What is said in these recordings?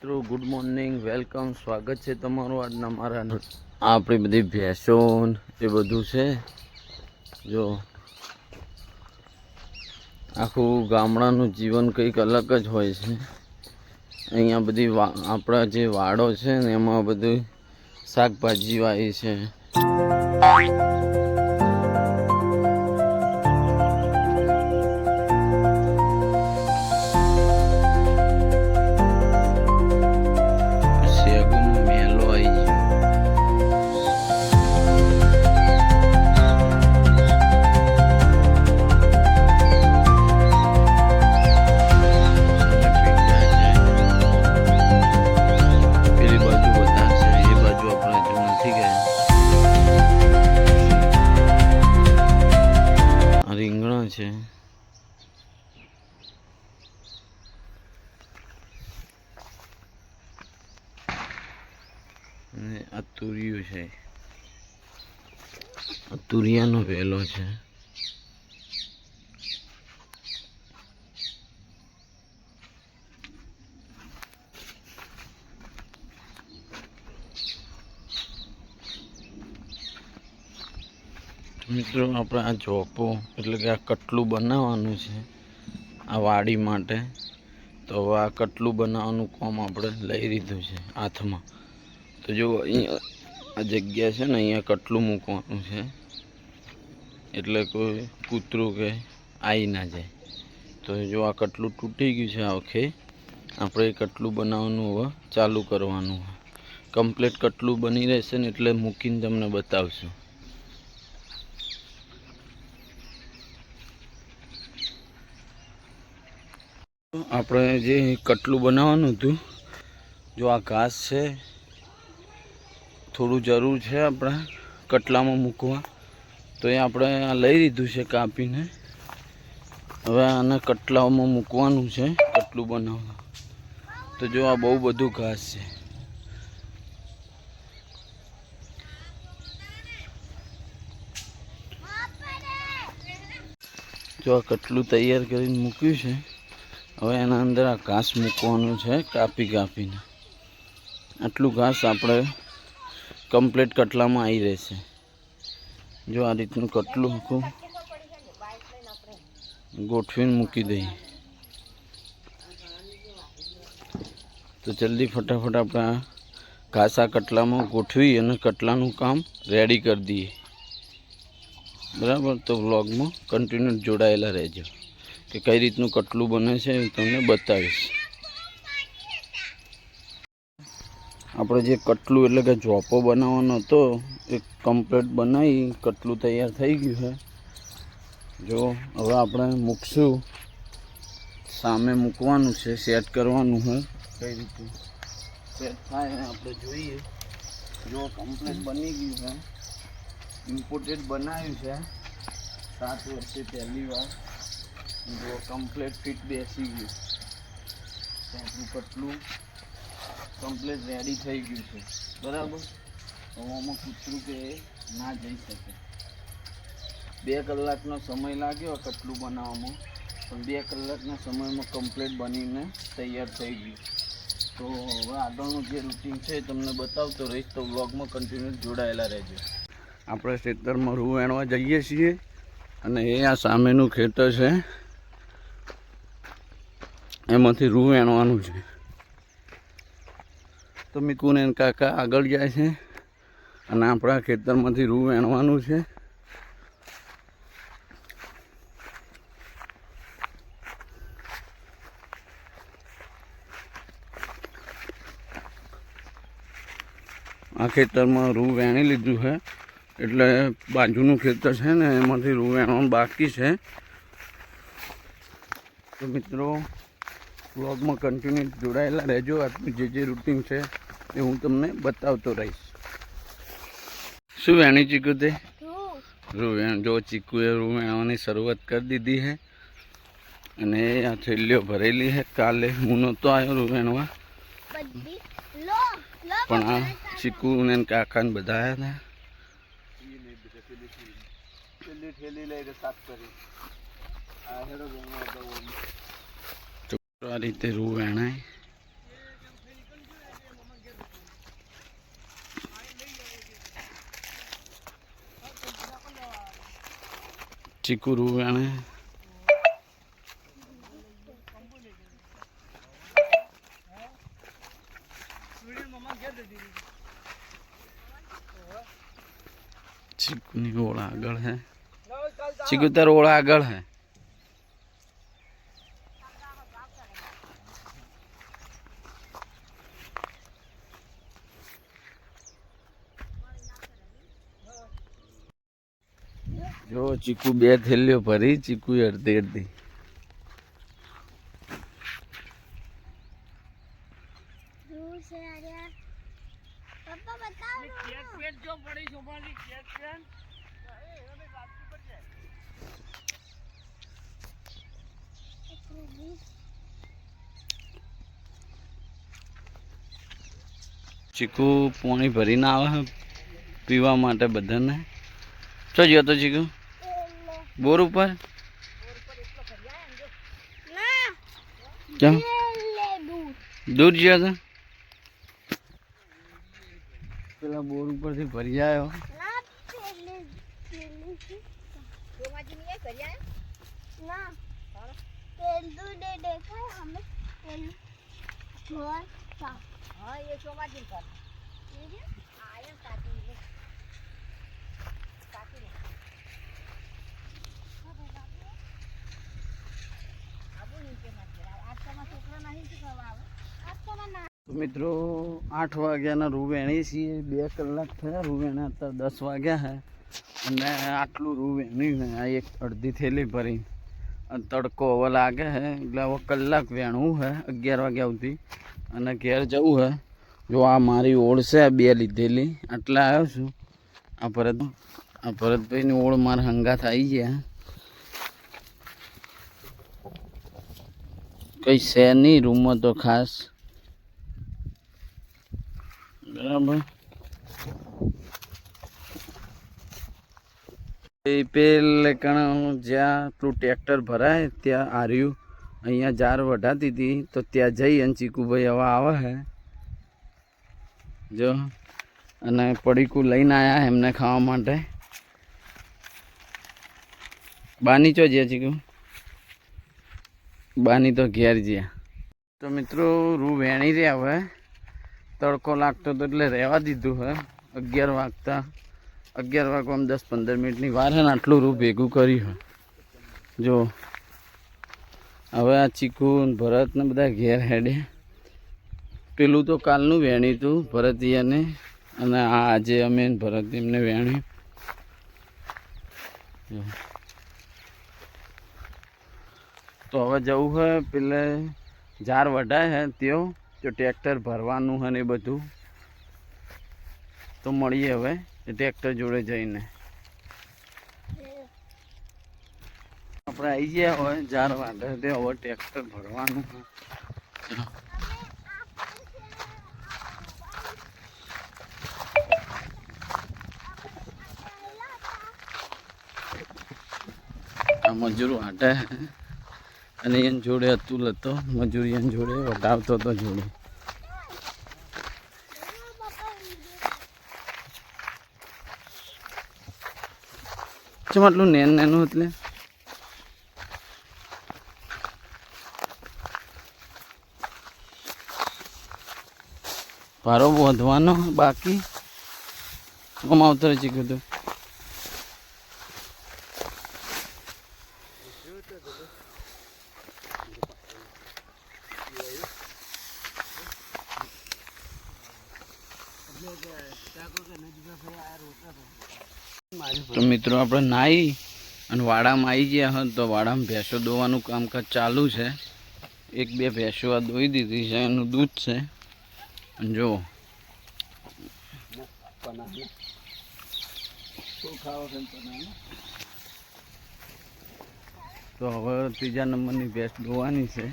મિત્રો good morning welcome સ્વાગત છે તમારું આજના મારા આપણી બધી ભેંસો એ બધું છે. જો, આખું ગામડાનું જીવન કંઈક અલગ જ હોય છે. અહીંયા બધી આપણા જે વાડો છે ને, એમાં બધું શાકભાજી વાવી છે. તુરિયાનો વેલો છે. મિત્રો, આપણે આ ચોપો એટલે કે આ કટલું બનાવવાનું છે, આ વાડી માટે. તો હવે આ કટલું બનાવવાનું કામ આપણે લઈ લીધું છે, હાથમાં. તો જો અહીંયા આ જગ્યા છે ને, અહીંયા કટલું મૂકવાનું છે. એટલે કોઈ કૂતરું કે આવી ના જાય. તો જો આ કટલું તૂટી ગયું છે આ વખતે આપણે કટલું બનાવવાનું હવે ચાલુ કરવાનું કમ્પ્લીટ કટલું બની રહેશે ને એટલે મૂકીને તમને બતાવશું. આપણે જે કટલું બનાવવાનું હતું, જો આ ઘાસ છે, થોડું જરૂર છે આપણે કટલામાં મૂકવા. તો એ આપણે લઈ લીધું છે કાપીને. હવે આને કટલાઓમાં મૂકવાનું છે, કટલું બનાવવા. તો જો આ બહુ બધું ઘાસ છે. જો આ કટલું તૈયાર કરીને મૂક્યું છે, હવે એના અંદર આ ઘાસ મૂકવાનું છે, કાપી કાપીને. આટલું ઘાસ આપણે કમ્પ્લીટ કટલામાં આવી રહેશે. જો આ રીતનું કટલું આખું ગોઠવીને મૂકી દઈએ. તો જલ્દી ફટાફટ આપણે આ ઘાસા કટલામાં ગોઠવી અને કટલાનું કામ રેડી કરી દઈએ. બરાબર? તો વ્લોગમાં કન્ટિન્યુ જોડાયેલા રહેજો. કે કઈ રીતનું કટલું બને છે એ તમને બતાવીશ. આપણે જે કટલું એટલે કે જોપો બનાવવાનો હતો, એ કમ્પ્લીટ બનાવી કટલું તૈયાર થઈ ગયું છે. જો, હવે આપણે મૂકશું. સામે મૂકવાનું છે, સેટ કરવાનું છે. કઈ રીતે? સેટ થાય આપણે જોઈએ. જો કમ્પ્લીટ બની ગયું છે. ઇમ્પોર્ટેડ બનાવ્યું છે. સાત વર્ષે પહેલી વાર. જો કમ્પ્લીટ ફિટ બેસી ગયું. કટલું. કમ્પ્લીટ રેડી થઈ ગયું છે. બરાબર? તો આમાં કૂતરું કે ના જઈ શકે. બે કલાકનો સમય લાગ્યો કટલું બનાવવામાં. પણ બે કલાકના સમયમાં કમ્પ્લીટ બનીને તૈયાર થઈ ગયું. તો હવે આગળનું જે રૂટીન છે તમને બતાવતો રહીશ. તો વ્લોગમાં કન્ટિન્યુ જોડાયેલા રહેજો. આપણે ખેતરમાં રૂ વેણવા જઈએ છીએ અને એ આ સામેનું ખેતર છે. એમાંથી રૂ વેણવાનું છે. તો મીકુને કાકા આગળ જાય છે અને આપણા ખેતરમાંથી રૂ વેણવાનું છે. આ ખેતરમાં રૂ વેણી લીધું છે. એટલે બાજુનું ખેતર છે ને એમાંથી રૂ વેણવાનું બાકી છે. તો મિત્રો વ્લોગમાં કન્ટિન્યુ જોડાયેલા રહેજો. આપનું જે જે રૂટિન છે એ હું તમને બતાવતો રહીશ. શું વેણી ચીકુ તે? રૂવેણ. જો ચીકુએ રૂવેણવાની શરૂઆત કરી દીધી છે અને આ થેલીઓ ભરેલી છે કાલે હું નહોતો આવ્યો રૂવેણવા. પણ આ ચીકુ ને કાકા કાકાને બધા આવ્યા હતા. આ રીતે રૂ વેણાય ચીકુ રૂ વેણે ચીકુની ઓળા આગળ હે ચીકુ તાર ઓળા આગળ હે જો ચીકુ બે થેલીઓ ભરી ચીકુ અડધી અડધી. ચીકુ પાણી ભરીને આવે, પીવા માટે બધાને. ચો ગયો તો ચીકુ? બોર ઉપર? લે દૂર દૂર ગયો તો પેલા બોર ઉપરથી ભરી આવ્યો ના પેલે પેલે સોમાજી ને કર્યા ના પેલું દે દેખાય હમે પેલું જોર સા હા એ સોમાજી પર આયા કાટી લે કાટી લે આબુ નીચે માં આજ તમારા છોકરા નહીં શીખવા આવે આજ તમારા ના તો મિત્રો, આઠ વાગ્યાના રૂ વેણી છીએ. બે કલાક થયા રૂ વેણા અત્યારે દસ વાગ્યા હે. અને આટલું રૂ વેણ્યું ને આ એક અડધી થેલી ભરી તડકો હવે લાગે હે, એટલે હવે કલાક વેણવું હે, અગિયાર વાગ્યા સુધી. અને ઘેર જવું હે. જો આ મારી ઓળ છે બે લીધેલી આટલા આવ્યો છું. આ ભરત આ ભરતભાઈની ઓળ મારા હંગાથ આવી ગયા. કઈ છે નહીં રૂમમાં તો ખાસ. બરાબર. પેલે કણ જ્યાં પેલું ટ્રેક્ટર ભરાય, ત્યાં આર્યું અહીંયા જાર વઢાતી હતી તો ત્યાં જઈ અને ચીકુભાઈ હવે આવે હે. જો, અને પડીકું લઈને આવ્યા એમને ખાવા માટે. બાની ચો જ્યાં ચીકુ? બાની તો ઘેર જ્યાં તો મિત્રો, રૂ વેણી રહ્યા હવે. તડકો લાગતો તો એટલે રહેવા દીધું હે અગિયાર વાગતા. અગિયાર વાગવામાં દસ પંદર મિનિટની વાર હે આટલું રૂ ભેગું કર્યું જો, હવે આ ચીકુ ભરતને બધા ઘેર હેડે. પેલું તો કાલનું વેણી હતું ભરતિયાને. અને આ આજે અમે ભરત એમને વેણ્યું જો. તો હવે જવું હે, પેલે ઝાર વઢાય હે ત્યો, જો ટ્રેક્ટર ભરવાનું હે ને એ બધું. તો મળીએ હવે ટ્રેક્ટર જોડે જઈને. આપણે આવી ગયા હોય, ઝાર વાઢે તે હવે ટ્રેક્ટર ભરવાનું મજૂર વાટે અને એની જોડે અતુલ હતો, મજૂરી એની જોડે વટાવતો હતો જોડે. ચમ આટલું નેન નેનું એટલે? ભારો વધવાનો બાકી? કમાવતો રહે છે કીધું? મિત્રો, આપણે નાહી અને વાડામાં આવી ગયા હોત તો વાડામાં ભેંસો દોવાનું કામકાજ ચાલુ છે. એક બે ભેંસો આ દોઈ દીધી છે, એનું દૂધ છે. અને જો તો હવે ત્રીજા નંબરની ભેંસ દોવાની છે.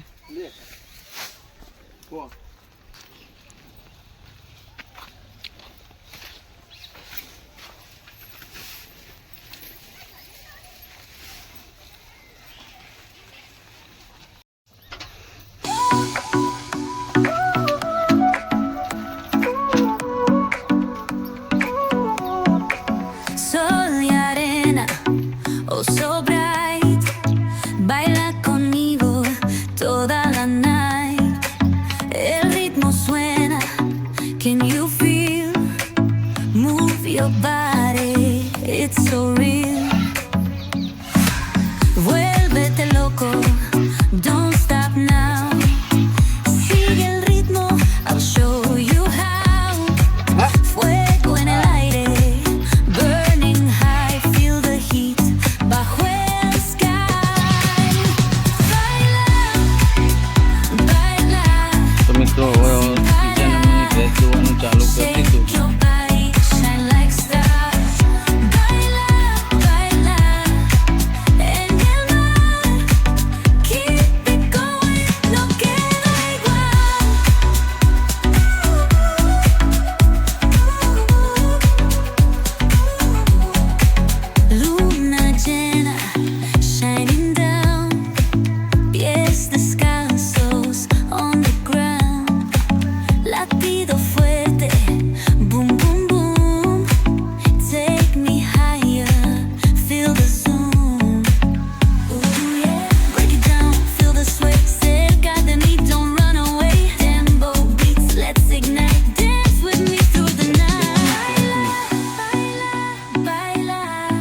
latido